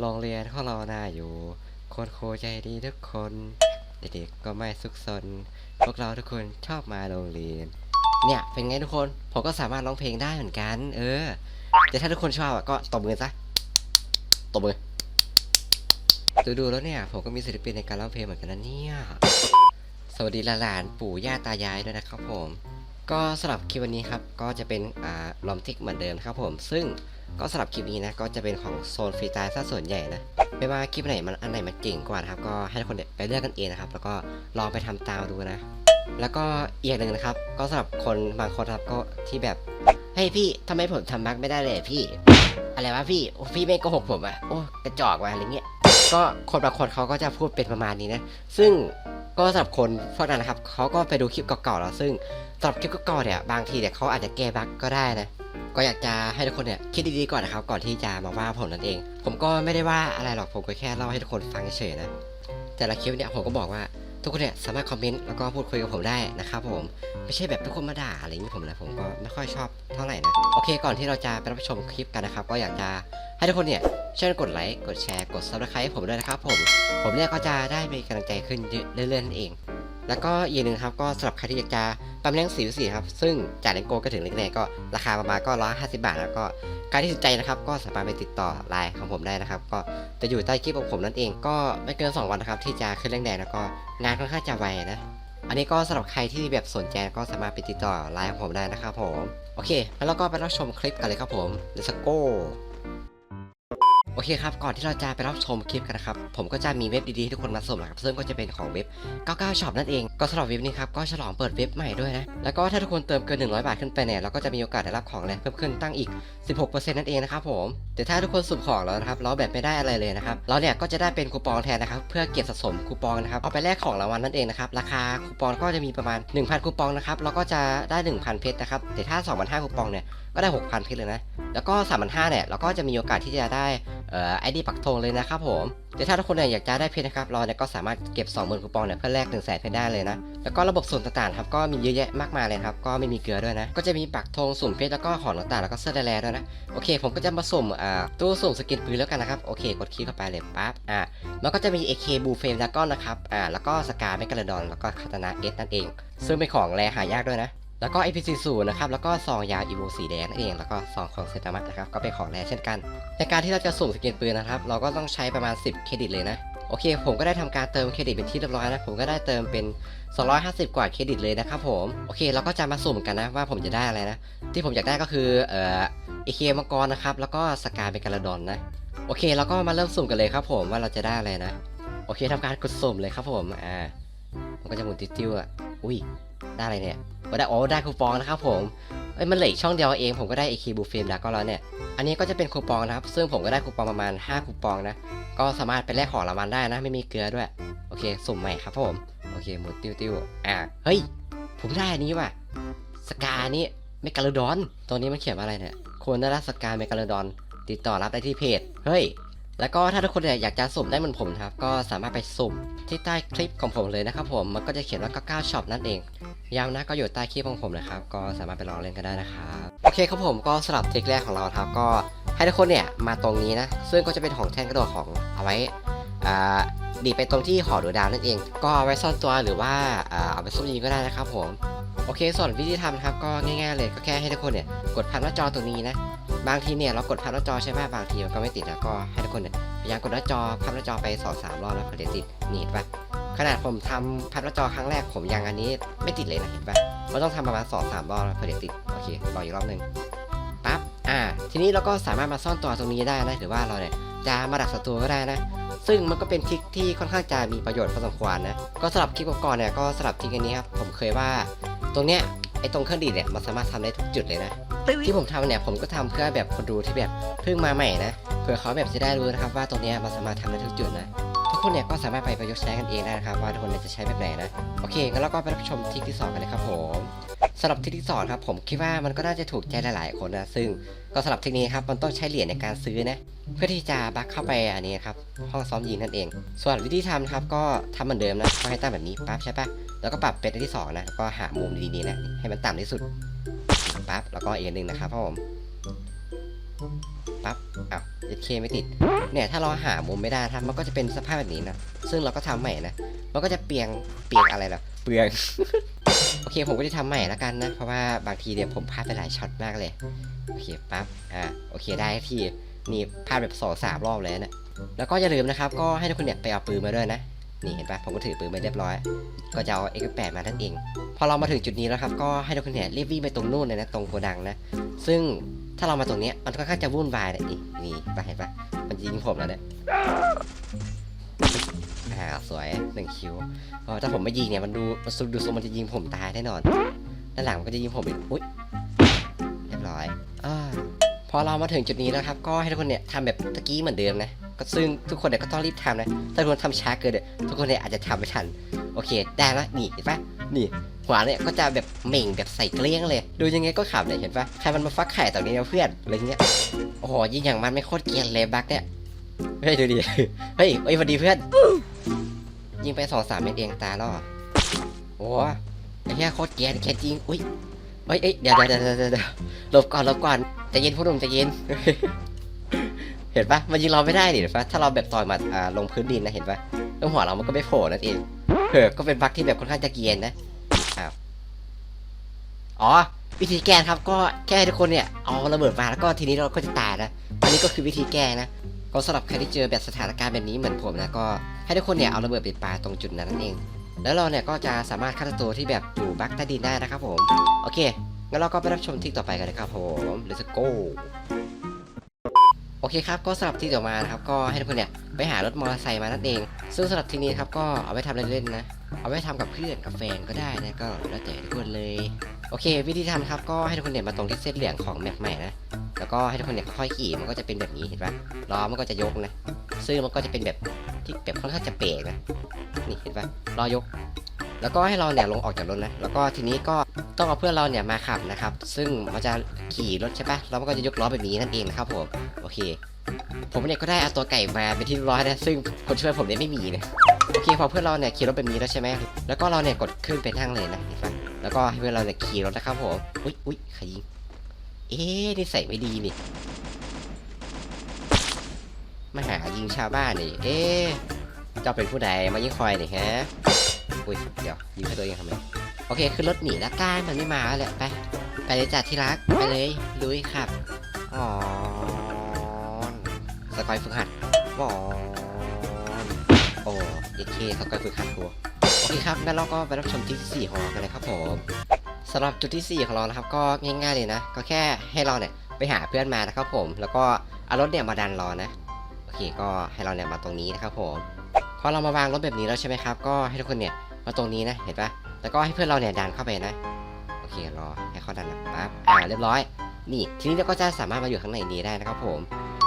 โรงเรียนของเราน่าอยู่คนครูใจดีทุกคน เด็กๆก็ไม่ซุกซน พวกเราทุกคนชอบมาโรงเรียน เนี่ยเป็นไงทุกคน ผมก็สามารถร้องเพลงได้เหมือนกัน เออ แต่ถ้าทุกคนชอบก็ตบมือซะ ตบมือ ดูๆแล้วเนี่ย ผมก็มีศิลปินในการร้องเพลงเหมือนกันนะเนี่ย สวัสดีหลานปู่ย่าตายายด้วยนะครับผม ก็สำหรับคลิปวันนี้ครับก็จะเป็นอ่าลอมทิกเหมือนเดิมครับผมซึ่งก็สำหรับคลิปนี้นะก็จะเป็นของโซนฟรีสไตล์ซะส่วนใหญ่นะไม่ว่าคลิปไหนมันอันไหนมันเก่งกว่านะครับก็ให้ทุกคนไปเลือกกันเองนะครับ แล้วก็ลองไปทำตามดูนะ แล้วก็อีกอย่างหนึ่งนะครับ ก็สำหรับคนบางคนครับก็ที่แบบเฮ้ยพี่ทำไมผมทำบั๊กไม่ได้เลยพี่ อะไรวะพี่พี่ไม่โกหกผมอะโอ้กระจอกว่ะอะไรเงี้ยก็คนบางคนเขาก็จะพูดเป็นประมาณนี้นะ ซึ่ง ก็สำหรับคนพวกนั้นนะครับเขาก็ไปดูคลิปเก่าๆแล้วซึ่งสำหรับคลิปเก่าๆเนี่ยบางทีเนี่ยเขาอาจจะแก้บั๊กก็ได้นะก็อยากจะให้ทุกคนเนี่ยคิดดีๆก่อนนะครับก่อนที่จะมาว่าผมนั่นเอง ผมก็ไม่ได้ว่าอะไรหรอกผมก็แค่เล่าให้ทุกคนฟังเฉยๆนะแต่ละคลิปเนี่ยผมก็บอกว่า ทุกคนเนี่ยสามารถคอมเมนต์แล้วก็พูดคุยกับผมได้นะครับผมไม่ใช่แบบทุกคนมาด่าอะไรอย่างนี้ผมนะผมก็ไม่ค่อยชอบเท่าไหร่นะโอเค ก่อนที่เราจะไปรับชมคลิปกันนะครับ ก็อยากจะให้ทุกคนเนี่ยช่วยกดไลค์กดแชร์กดซับสไครต์ให้ผมด้วยนะครับผมผมเนี่ยก็จะได้มีกำลังใจขึ้นเรื่อยๆนั่นเอง แล้วก็อีกหนึ่งครับก็สำหรับใครที่อยากจะปั๊มเลี้ยงสิวสีครับ ซึ่งจากเลนโกก็ถึงเล็กแรงก็ราคาประมาณก็ร้อยห้าสิบาท แล้วก็การที่สนใจนะครับ ก็สามารถไปติดต่อไลน์ของผมได้นะครับ ก็จะอยู่ใต้คลิปของผมนั่นเอง ก็ไม่เกิน 2 วันนะครับที่จะขึ้นเร่งแดงแล้วก็งานค่อนข้างจะไวนะอันนี้ก็สำหรับใครที่แบบสนใจก็สามารถไปติดต่อไลน์ของผมได้นะครับผม โอเค แล้วเราก็ไปรับชมคลิปกันเลยครับผม Let's go โอเคครับ ก่อนที่เราจะไปรับชมคลิปกันนะครับ ผมก็จะมีเว็บดีๆให้ทุกคนมาส่งนะครับซึ่งก็จะเป็นของเว็บ 99 Shop นั่นเอง ก็สำหรับเว็บนี้ครับ ก็ฉลองเปิดเว็บใหม่ด้วยนะ แล้วก็ถ้าทุกคนเติมเกิน 100 บาทขึ้นไปเนี่ย เราก็จะมีโอกาสได้รับของแรงเพิ่มขึ้นตั้งอีก 16%นั่นเองนะครับผม แต่ถ้าทุกคนสุ่มของแล้วนะครับ เราแบบไม่ได้อะไรเลยนะครับ เราเนี่ยก็จะได้เป็นคูปองแทนนะครับ เพื่อเก็บสะสมคูปองนะครับ เอาไปแลกของรางวัลนั่นเองนะครับ ราคาคูปองก็จะมีประมาณ 1,000 คูปองนะครับ เราก็จะได้ 1,000 เพชรนะครับ แต่ถ้า 2,500 คูปองเนี่ย ก็ได้ 6,000เพชรเลยนะ แล้วก็ 3,500เนี่ยเราก็จะมีโอกาสที่จะได้เอ่อไอดีปักธงเลยนะครับผมแต่ถ้าทุกคนเนี่ยอยากจะได้เพชรนะครับเราเนี่ยก็สามารถเก็บ 20,000คูปองเนี่ยเพื่อแลก1 0 0 0 0แสนเพชรได้เลยนะ แล้วก็ระบบสุ่มต่างๆครับก็มีเยอะแยะมากมายเลยครับ ก็ไม่มีเกลือด้วยนะ ก็จะมีปักธงสุ่มเพชรแล้วก็ของต่างๆแล้วก็เสื้อแร่ๆด้วยนะ โอเค ผมก็จะมาสุ่มอ่าตู้สุ่มสกินปืนแล้วกันนะครับ โอเค กดคลิกเข้าไปเลยปั๊บ อ่า มันก็จะมี AK บูเฟมดากอนะครับ อ่า แล้วก็สกาเมกาเลดอน แล้วก็คาตานะเอสนั่นเอง ซึ่งเป็นของแรหายากด้วยนะ แล้วก็ APC 0นะครับ แล้วก็ซองยาอีโวสีแดงนั่นเอง แล้วก็ซองของเซตามะนะครับ ก็เป็นของแรเช่นกัน ในการที่เราจะสุ่มสกินปืนนะครับ เราก็ต้องใช้ประมาณ 10 เครดิตเลยนะ โอเค ผมก็ได้ทำการเติมเครดิตเป็นที่เรียบร้อยนะ ผมก็ได้เติมเป็น 250 กว่าเครดิตเลยนะครับผม โอเค เราก็จะมาสุ่มกันนะว่าผมจะได้อะไรนะ ที่ผมอยากได้ก็คือเอ่อเอเคมังกรนะครับ แล้วก็สกาเป็นกาลาดอนนะ โอเค เราก็มาเริ่มสุ่มกันเลยครับผมว่าเราจะได้อะไรนะ โอเคทำการกดสุ่มเลยครับผม อ่า มันก็จะหมุนติ้วๆอะ อุ้ยได้อะไรเนี่ยโอ้ได้โอ้ได้คูปองนะครับผมเอ้ยมันเหลืออกช่องเดียวเองผมก็ได้ AK บูเฟมแล้วก็แล้วเนี่ย อันนี้ก็จะเป็นคูปองนะครับ ซึ่งผมก็ได้คูปองประมาณ 5 คูปองนะ ก็สามารถไปแลกของรางวัลได้นะ ไม่มีเกลือด้วย โอเค สุ่มใหม่ครับผม โอเคหมุนติ้วอ่าเฮ้ย ผมได้อันนี้ว่ะ สกานี่เมกาโลดอน ตัวนี้มันเขียนว่าอะไรเนี่ยควรได้รับสกาเมกาโลดอน ติดต่อรับได้ที่เพจ เฮ้ย แล้วก็ถ้าทุกคนอยากจะสุ่มได้เหมือนผมนะครับ ก็สามารถไปสุ่มที่ใต้คลิปของผมเลยนะครับผมมันก็จะเขียนว่า99ช็อปนั่นเองย้ำนะก็อยู่ใต้คลิปของผมนะครับ ก็สามารถไปลองเล่นกันได้นะครับโอเคครับผมก็สำหรับทริคแรกของเราครับ ก็ให้ทุกคนเนี่ยมาตรงนี้นะ ซึ่งก็จะเป็นของแท่นกระโดดของเอาไว้อ่าดีไปตรงที่หอดูดาวนั่นเอง ก็เอาไว้ซ่อนตัวหรือว่าเอาไปซุ่มยิงก็ได้นะครับผมโอเคส่วนวิธีทำนะครับก็ง่ายๆเลยก็แค่ให้ทุกคนเนี่ยกดพันหน้าจอตรงนี้นะ บางทีเนี่ยเรากดพับหน้าจอใช่ไหมบางทีมันก็ไม่ติดแล้วก็ให้ทุกคนเนี่ยพยายามกดหน้าจอพับหน้าจอไปสองสามรอบแล้วเผื่อจะติดนี่เห็นปะขนาดผมทำพับหน้าจอครั้งแรกผมยังอันนี้ไม่ติดเลยนะเห็นปะมันต้องทำประมาณสองสามรอบแล้วเผื่อจะติดโอเครออีกรอบหนึ่งปั๊บอ่า ทีนี้เราก็สามารถมาซ่อนตัวตรงนี้ได้นะหรือว่าเราเนี่ยจะมาดักศัตรูก็ได้นะ ซึ่งมันก็เป็นทริคที่ค่อนข้างจะมีประโยชน์พอสมควรนะ ก็สำหรับคลิปก่อนเนี่ยก็สำหรับทริคอันนี้ครับผมเคยว่า ตรงเนี้ยไอ้ตรงเครื่องดีดเนี่ยมันสามารถทำได้ทุกจุดเลยนะ ที่ผมทำเนี่ยผมก็ทำเพื่อแบบคนดูที่แบบเพิ่งมาใหม่นะเผื่อเขาแบบจะได้รู้นะครับว่าตรงเนี้ยมันสามารถทำได้ทุกจุดนะทุกคนเนี่ยก็สามารถไปประยุกต์ใช้กันเองได้นะครับว่าทุกคนจะใช้แบบไหนนะโอเคงั้นเราก็ไปรับชมทริคที่สองกันเลยครับผมสำหรับทริคที่สองครับผมคิดว่ามันก็น่าจะถูกใจหลาย ๆ คนนะซึ่งก็สำหรับเทคนิคครับมันต้องใช้เหรียญในการซื้อนะเพื่อที่จะบัคเข้าไปอันนี้ครับห้องซ้อมยิงนั่นเอง ส่วนวิธีทำนะครับก็ทำเหมือนเดิมนะก็ให้ตั้งแบบนี้ปั๊บใช่ปะแล้วก็ปรับเป็นที่สองนะแล้วก็หามุมดีๆนะให้มันต่ำที่สุด ปั๊บแล้วก็อีกอันหนึ่งนะครับผมปั๊บอ้าวเคไม่ติด เนี่ยถ้าเราหามุมไม่ได้ครับมันก็จะเป็นสภาพแบบนี้นะซึ่งเราก็ทำใหม่นะมันก็จะเปียงเปียงอะไรล่ะเปลืองโอเคผมก็จะทำใหม่แล้วกันนะ เพราะว่าบางทีเนี่ยผมพลาดไปหลายช็อตมากเลย โอเคปั๊บอ่าโอเคได้ที่นี่พลาดแบบสองสามรอบเลยนะแล้วก็อย่าลืมนะครับ ก็ให้ทุกคนเนี่ยไปเอาปืนมาด้วยนะ นี่เห็นปะผมก็ถือปืนไปเรียบร้อย ก็จะเอา X8 มานั่นเอง พอเรามาถึงจุดนี้แล้วครับ ก็ให้ทุกคนเนี่ยรีบวิ่งไปตรงนู่นเลยนะตรงโกดังนะ ซึ่งถ้าเรามาตรงนี้มันก็ค่อนข้างจะวุ่นวายเลยนี่นี่ปะเห็นปะมันยิงผมแล้วเนี่ยอ่าสวยหนึ่งคิวเพราะถ้าผมไม่ยิงเนี่ยมันดูมันดูดูทรงมันจะยิงผมตายแน่นอนด้านหลังมันก็จะยิงผมอีกอุ้ยเรียบร้อยอพอเรามาถึงจุดนี้แล้วครับ ก็ให้ทุกคนเนี่ยทำแบบตะกี้เหมือนเดิมนะ ก็ซึ่งทุกคนเนี่ยก็ต้องรีบทำนะถ้าทุกคนทำช้าเกินเนี่ยทุกคนเนี่ยอาจจะทำไม่ทันโอเค ได้แล้วนี่เห็นปะนี่หัวเนี่ยก็จะแบบเหม่งแบบใส่เกลี้ยงเลย ดูยังไงก็ขำเลยเห็นปะใครมันมาฟักไข่ตรงนี้นะเพื่อนอะไรเงี้ยโอ้โหยิงอย่างมันไม่โคตรเกรียนเลยบักเนี่ยเฮ้ยดูดิเฮ้ยเฮ้ยสวัสดีเพื่อน ยิงไปสองสามเม็ดเองตาล้วเหรอโอ้ไอ้เหี้ยโคตรเกรียนแค่จริงอุ้ยเฮ้ยเดี๋ยวเดี๋ยวเดี๋ยวเดี๋ยวเดี๋ยวหลบก่อนหลบก่อนใจเย็นพ่อหนุ่มใจเย็น เห็นปะมันยิงเราไม่ได้ดิเห็นปะถ้าเราแบบต่อยหมัดอ่าลงพื้นดินนะเห็นปะแล้วหัวเรามันก็ไม่โผล่นั่นเองเออก็เป็นบั๊กที่แบบค่อนข้างจะเกียนนะอ้าวอ๋อวิธีแก้ครับก็แค่ให้ทุกคนเนี่ยเอาระเบิดมาแล้วก็ทีนี้เราก็จะตายนะอันนี้ก็คือวิธีแก้นะก็สำหรับใครที่เจอแบบสถานการณ์แบบนี้เหมือนผมนะก็ให้ทุกคนเนี่ยเอาระเบิดไปปาตรงจุดนั้นนั่นเอง แล้วเราเนี่ยก็จะสามารถฆ่าตัวที่แบบอยู่บั๊กใต้ดินได้นะครับผมโอเคงั้นเราก็ไปรับชมที่ต่อไปกันเลยครับผม let's go อเคครับก็สำหรับที่ต่อมานะครับก็ให้ทุกคนเนี่ยไปหารถมอเตอร์ไซค์มานั่นเอง ซึ่งสำหรับที่นี้ครับก็เอาไว้ทำเล่นๆนะ เอาไว้ทำกับเพื่อนกับแฟนก็ได้นะก็แล้วแต่ทุกคนเลยโอเค วิธีทำครับก็ให้ทุกคนเนี่ยมาตรงที่เส้นเหลืองของแมปใหม่นะแล้วก็ให้ทุกคนเนี่ยค่อยขี่มันก็จะเป็นแบบนี้เห็นปะล้อมันก็จะยกนะซึ่งมันก็จะเป็นแบบที่แบบค่อนข้างจะเป๋นะนี่เห็นปะล้อยก แล้วก็ให้เราเนี่ยลงออกจากรถนะแล้วก็ทีนี้ก็ต้องเอาเพื่อนเราเนี่ยมาขับนะครับ ซึ่งมันจะขี่รถใช่ปะแล้วมันก็จะยกล้อแบบนี้นั่นเองนะครับผมโอเค ผมเนี่ยก็ได้เอาตัวไก่มาเป็นที่ร้อยนะซึ่งคนช่วยผมเนี่ยไม่มีนะโอเคพอเพื่อนเราเนี่ยขี่รถแบบนี้แล้วใช่ไหมแล้วก็เราเนี่ยกดขึ้นไปนั่งเลยนะเห็นปะแล้วก็ให้เพื่อนเราเนี่ยขี่รถนะครับผมอุ้ยอุ้ยใครยิงเอ๊ะนี่ใส่ไม่ดีนี่มาหายิงชาวบ้านนี่ เอ๊ะเจ้าเป็นผู้ใดมายิงคอยนี่ฮะ อุ้ยเดี๋ยวยิงให้ตัวเองทำไมโอเคขึ้นรถหนีละกันมันไม่มาแล้วแหละไปไปเลยจ้ะที่รักไปเลยลุยครับอ๋อสกอยฝึกหัดบอนโอ้เอเคสกอยฝึกหัดครัวโอเคครับงั้นเราก็ไปรับชมที่สี่ของเรากันเลยครับผมสำหรับจุดที่สี่ของเรานะครับ ก็ง่ายๆเลยนะ ก็แค่ให้เราเนี่ยไปหาเพื่อนมานะครับผม แล้วก็เอารถเนี่ยมาดันรอนะโอเคก็ให้เราเนี่ยมาตรงนี้นะครับผมพอเรามาวางรถแบบนี้แล้วใช่ไหมครับ ก็ให้ทุกคนเนี่ย มาตรงนี้นะเห็นปะแล้วก็ให้เพื่อนเราเนี่ยดันเข้าไปนะโอเครอให้เขาดันนะปั๊บอ่าเรียบร้อย นี่ทีนี้เราก็จะสามารถมาอยู่ข้างในนี้ได้นะครับผม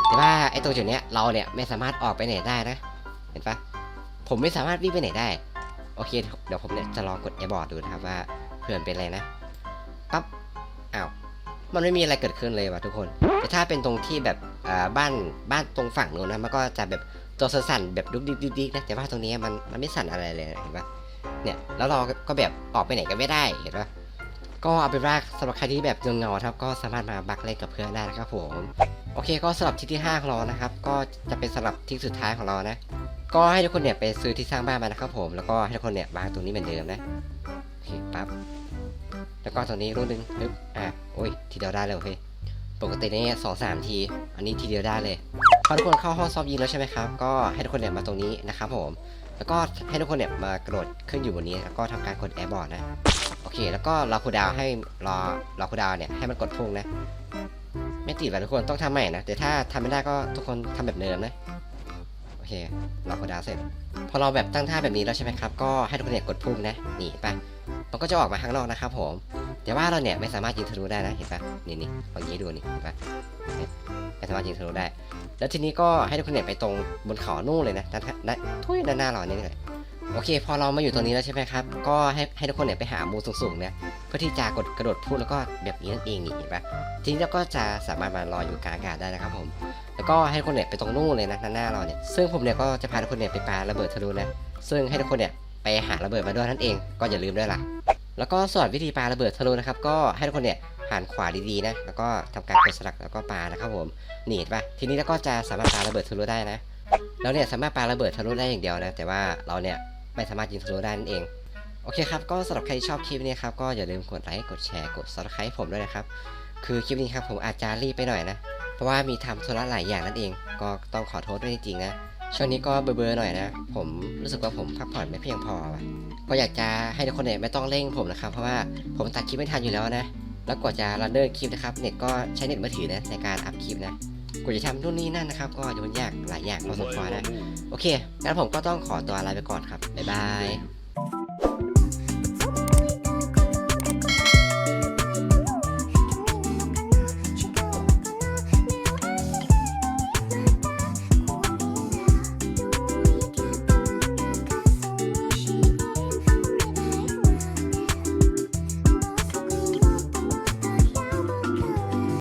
แต่ว่าไอ้ตรงจุดเนี้ยเราเนี่ยไม่สามารถออกไปไหนได้นะ เห็นปะผมไม่สามารถวิ่งไปไหนได้โอเคเดี๋ยวผมเนี่ยจะลองกดไอบอร์ดดูนะครับว่าเพื่อนเป็นอะไรนะปั๊บอ้าวมันไม่มีอะไรเกิดขึ้นเลยว่ะทุกคน แต่ถ้าเป็นตรงที่แบบอ่าบ้านบ้านตรงฝั่งนู้นนะมันก็จะแบบตัวสั่นแบบดุกดิกดุกดิกนะแต่ว่าตรงนี้มันมันไม่สั่นอะไรเลยเห็นปะ เนี่ยแล้วเราก็แบบออกไปไหนกันไม่ได้เห็นปะก็เอาเป็นว่าสำหรับใครที่แบบเงาๆครับก็สามารถมาบักเล่นกับเพื่อนได้นะครับผมโอเคก็สำหรับทีที่ห้าของเรานะครับ ก็จะเป็นสำหรับทีสุดท้ายของเรานะ ก็ให้ทุกคนเนี่ยไปซื้อที่สร้างบ้านมานะครับผมแล้วก็ให้ทุกคนเนี่ยวางตรงนี้เหมือนเดิมนะโอเคปั๊บแล้วก็ตรงนี้รูปหนึ่งปึ๊บอะโอ้ยทีเดียวได้เลยโอเคปกติเนี่ยสองสามที อันนี้ทีเดียวได้เลยพอทุกคนเข้าห้องซ้อมยิงแล้วใช่ไหมครับ ก็ให้ทุกคนเนี่ยมาตรงนี้นะครับผม แล้วก็ให้ทุกคนเนี่ยมากระโดดขึ้นอยู่บนนี้ แล้วก็ทำการกดแอร์บอร์ดนะโอเค แล้วก็รอคูดาวให้รอรอคูดาวเนี่ยให้มันกดพุ่งนะ ไม่ติดว่ะทุกคนต้องทำใหม่นะแต่ถ้าทำไม่ได้ก็ทุกคนทำแบบเดิมนะโอเครอคูดาวเสร็จพอเราแบบตั้งท่าแบบนี้แล้วใช่ไหมครับก็ให้ทุกคนเนี่ยกดพุ่งนะนี่ไปะมันก็จะออกมาข้างนอกนะครับผม แต่ว่าเราเนี่ยไม่สามารถยิงทะลุได้นะเห็นปะนี่นี่ลองยิงดูนี่เห็นปะเนี่ย ไม่สามารถยิงทะลุได้ แล้วทีนี้ก็ให้ทุกคนเนี่ยไปตรงบนเขานู่นเลยนะด้านด้านทุยด้านหน้าเราเนี่ยเลยโอเค พอเรามาอยู่ตรงนี้แล้วใช่ไหมครับ ก็ให้ให้ทุกคนเนี่ยไปหามุมสูงๆเนี่ยเพื่อที่จะกดกระโดดพุ่งแล้วก็แบบนี้นั่นเองนี่เห็นปะทีนี้เราก็จะสามารถมารออยู่กลางอากาศได้นะครับผม แล้วก็ให้ทุกคนเนี่ยไปตรงนู่นเลยนะด้านหน้าเราเนี่ย ซึ่งผมเนี่ยก็จะพาทุกคนเนี่ยไปปาระเบิดทะลุนะ ซึ่งให้ทุกคนเนี่ยไปหาระเบิดมาด้วยนั่นเอง ก็อย่าลืมด้วยล่ะ แล้วก็สอนวิธีปาระเบิดทะลุนะครับ ก็ให้ทุกคนเนี่ย หันขวาดีๆนะ แล้วก็ทำการกดสลักแล้วก็ปานะครับผมนี่เห็นปะทีนี้เราก็จะสามารถปาระเบิดทะลุได้นะเราเนี่ยสามารถปาระเบิดทะลุได้อย่างเดียวนะ แต่ว่าเราเนี่ยไม่สามารถยิงทะลุได้นั่นเองโอเคครับก็สำหรับใครที่ชอบคลิปนี้ครับก็อย่าลืมกดไลค์กดแชร์กด subscribe ผมด้วยนะครับคือคลิปนี้ครับผมอาจจะรีบไปหน่อยนะ เพราะว่ามีทำธุระหลายอย่างนั่นเอง ก็ต้องขอโทษด้วยจริงๆนะช่วงนี้ก็เบลอๆหน่อยนะ ผมรู้สึกว่าผมพักผ่อนไม่เพียงพอก็อยากจะให้ทุกคนเนี่ยไม่ต้องเร่งผมนะครับ เพราะว่าผมตัดคลิปไม่ทันอยู่แล้วนะ แล้วกว่าจะรันเดอร์คลิปนะครับเน็ตก็ใช้เน็ตมือถือนะในการอัพคลิปนะกว่าจะทำนู่นนี่นั่นนะครับก็ยุ่งยากหลายอย่างพอสมควรนะโอเคงั้นผมก็ต้องขอตัวลาไปก่อนครับบ๊ายบาย